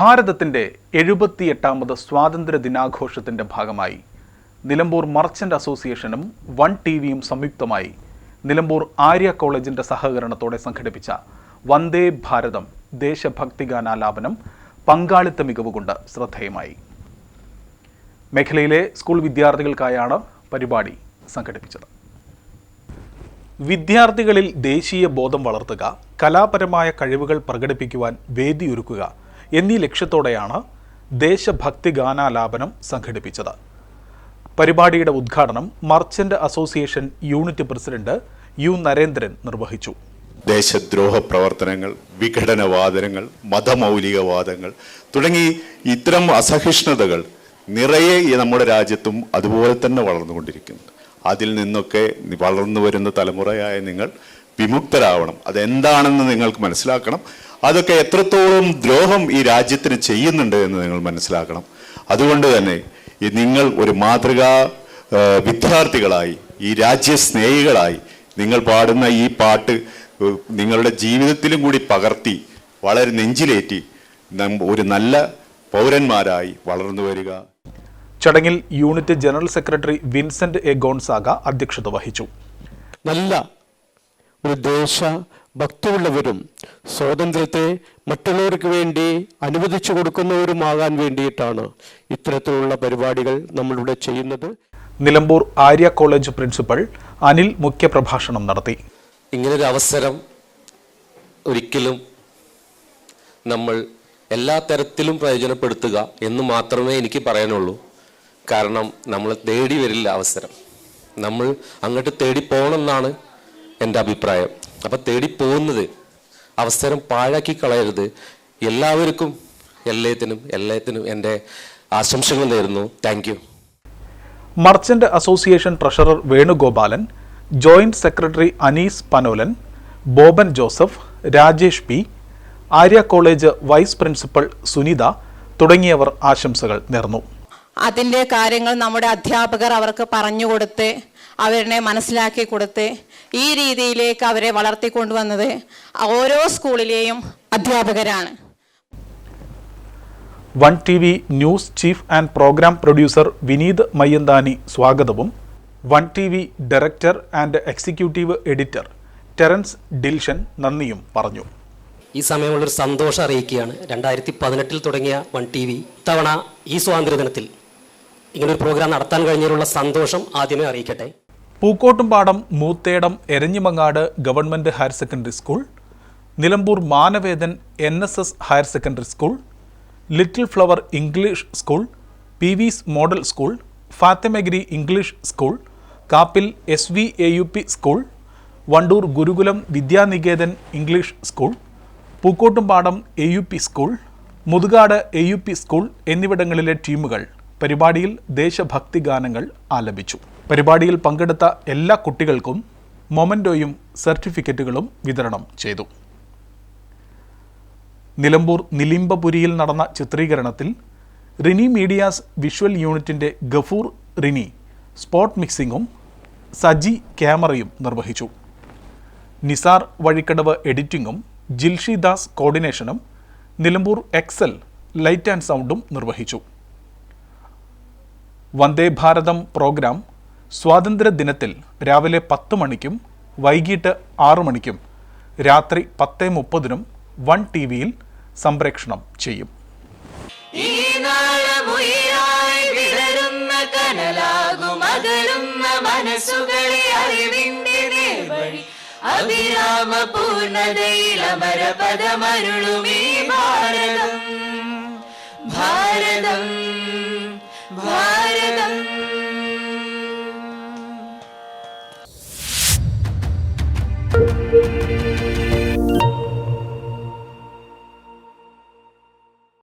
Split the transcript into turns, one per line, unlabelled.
ഭാരതത്തിന്റെ എഴുപത്തിയെട്ടാമത് സ്വാതന്ത്ര്യ ദിനാഘോഷത്തിന്റെ ഭാഗമായി നിലമ്പൂർ മർച്ചന്റ് അസോസിയേഷനും വൺ ടി വിയും സംയുക്തമായി നിലമ്പൂർ ആര്യ കോളേജിന്റെ സഹകരണത്തോടെ സംഘടിപ്പിച്ച വന്ദേ ഭാരതം ദേശഭക്തിഗാനാലാപനം പങ്കാളിത്ത മികവ് കൊണ്ട് ശ്രദ്ധേയമായി. മേഖലയിലെ സ്കൂൾ വിദ്യാർത്ഥികൾക്കായാണ് പരിപാടി സംഘടിപ്പിച്ചത്. വിദ്യാർത്ഥികളിൽ ദേശീയ ബോധം വളർത്തുക കലാപരമായ കഴിവുകൾ പ്രകടിപ്പിക്കുവാൻ വേദിയൊരുക്കുക എന്നീ ലക്ഷ്യത്തോടെയാണ് ദേശഭക്തി ഗാനാലാപനം സംഘടിപ്പിച്ചത്. പരിപാടിയുടെ ഉദ്ഘാടനം merchant association unit president U Narendran നിർവഹിച്ചു.
ദേശദ്രോഹ പ്രവർത്തനങ്ങൾ വിഘടനവാദനങ്ങൾ മതമൗലികവാദങ്ങൾ തുടങ്ങി ഇത്തരം അസഹിഷ്ണുതകൾ നിറയെ നമ്മുടെ രാജ്യത്തും അതുപോലെ തന്നെ വളർന്നുകൊണ്ടിരിക്കുന്നു. അതിൽ നിന്നൊക്കെ വളർന്നു വരുന്ന തലമുറയായ നിങ്ങൾ വിമുക്തരാവണം. അതെന്താണെന്ന് നിങ്ങൾക്ക് മനസ്സിലാക്കണം. അതൊക്കെ എത്രത്തോളം ദ്രോഹം ഈ രാജ്യത്തിന് ചെയ്യുന്നുണ്ട് എന്ന് നിങ്ങൾ മനസ്സിലാക്കണം. അതുകൊണ്ട് തന്നെ നിങ്ങൾ ഒരു മാതൃകാ വിദ്യാർത്ഥികളായി ഈ രാജ്യസ്നേഹികളായി നിങ്ങൾ പാടുന്ന ഈ പാട്ട് നിങ്ങളുടെ ജീവിതത്തിലും കൂടി പകർത്തി വളരെ നെഞ്ചിലേറ്റി ഒരു നല്ല പൗരന്മാരായി വളർന്നു വരിക.
ചടങ്ങിൽ unit general secretary Vincent A Gonzaga അധ്യക്ഷത വഹിച്ചു.
നല്ല ഒരു ദേശ ഭക്തിയുള്ളവരും സ്വാതന്ത്ര്യത്തെ മറ്റുള്ളവർക്ക് വേണ്ടി അനുവദിച്ചു കൊടുക്കുന്നവരുമാകാൻ വേണ്ടിയിട്ടാണ് ഇത്തരത്തിലുള്ള പരിപാടികൾ നമ്മളിവിടെ ചെയ്യുന്നത്.
നിലമ്പൂർ ആര്യ കോളേജ് പ്രിൻസിപ്പൽ അനിൽ മുഖ്യപ്രഭാഷണം നടത്തി.
ഇങ്ങനൊരു അവസരം ഒരിക്കലും നമ്മൾ എല്ലാ തരത്തിലും പ്രയോജനപ്പെടുത്തുക എന്ന് മാത്രമേ എനിക്ക് പറയാനുള്ളൂ. കാരണം നമ്മൾ തേടി വരില്ല അവസരം. നമ്മൾ അങ്ങോട്ട് തേടി പോകണമെന്നാണ് എന്റെ അഭിപ്രായം. അപ്പം തേടി പോകുന്നത് അവസരം പാഴാക്കി കളയരുത്. എല്ലാവർക്കും എല്ലാത്തിനും എല്ലാത്തിനും എന്റെ ആശംസകൾ നേരുന്നു. Thank you
merchant association treasurer Venugopalan joint secretary Anees Panolan Boban Joseph Rajesh P Arya college vice principal Sunitha തുടങ്ങിയവർ ആശംസകൾ നേർന്നു.
അതിന്റെ കാര്യങ്ങൾ നമ്മുടെ അധ്യാപകർ അവർക്ക് പറഞ്ഞു കൊടുത്ത് അവരെ മനസ്സിലാക്കി കൊടുത്ത് ഈ രീതിയിലേക്ക് അവരെ വളർത്തിക്കൊണ്ടുവന്നത് ഓരോ സ്കൂളിലെയും അധ്യാപകരാണ്.
One T V news chief and programme producer Vineeth Mayyanthani സ്വാഗതവും. One T V director and executive editor Terrance Dilshan നന്ദിയും പറഞ്ഞു.
ഈ സമയമുള്ളൊരു സന്തോഷം അറിയിക്കുകയാണ്. രണ്ടായിരത്തി പതിനെട്ടിൽ തുടങ്ങിയ വൺ ടി വി ഇത്തവണ ഈ സ്വാതന്ത്ര്യ ദിനത്തിൽ ഇങ്ങനൊരു പ്രോഗ്രാം നടത്താൻ കഴിഞ്ഞതിലുള്ള സന്തോഷം ആദ്യമേ അറിയിക്കട്ടെ.
Pookkottumpadam Moothedam Eranjimangad government higher secondary school Nilambur Manavedan N S S higher secondary school Little Flower English school P V S model school Fathimagiri English school Kappil S V A U P school Wandoor Gurukulam Vidyaniketan English school Pookkottumpadam A U P school Muthukad A U P school എന്നിവിടങ്ങളിലെ ടീമുകൾ പരിപാടിയിൽ ദേശഭക്തി ഗാനങ്ങൾ ആലപിച്ചു. പരിപാടിയിൽ പങ്കെടുത്ത എല്ലാ കുട്ടികൾക്കും മൊമന്റോയും സർട്ടിഫിക്കറ്റുകളും വിതരണം ചെയ്തു. നിലമ്പൂർ നിലിംബപുരിയിൽ നടന്ന ചിത്രീകരണത്തിൽ റിനി മീഡിയാസ് വിഷ്വൽ യൂണിറ്റിന്റെ ഗഫൂർ റിനി സ്പോട്ട് മിക്സിംഗും സജി ക്യാമറയും നിർവഹിച്ചു. നിസാർ വഴിക്കടവ് എഡിറ്റിംഗും ജിൽഷി ദാസ് കോർഡിനേഷനും നിലമ്പൂർ എക്സൽ ലൈറ്റ് ആൻഡ് സൗണ്ടും നിർവഹിച്ചു. വന്ദേ ഭാരതം പ്രോഗ്രാം സ്വാതന്ത്ര്യ ദിനത്തിൽ രാവിലെ പത്ത് മണിക്കും വൈകിട്ട് ആറു മണിക്കും രാത്രി പത്ത് മുപ്പതിനും വൺ ടി വിയിൽ സംപ്രേഷണം ചെയ്യും
ഭാരതം ഭാരതം.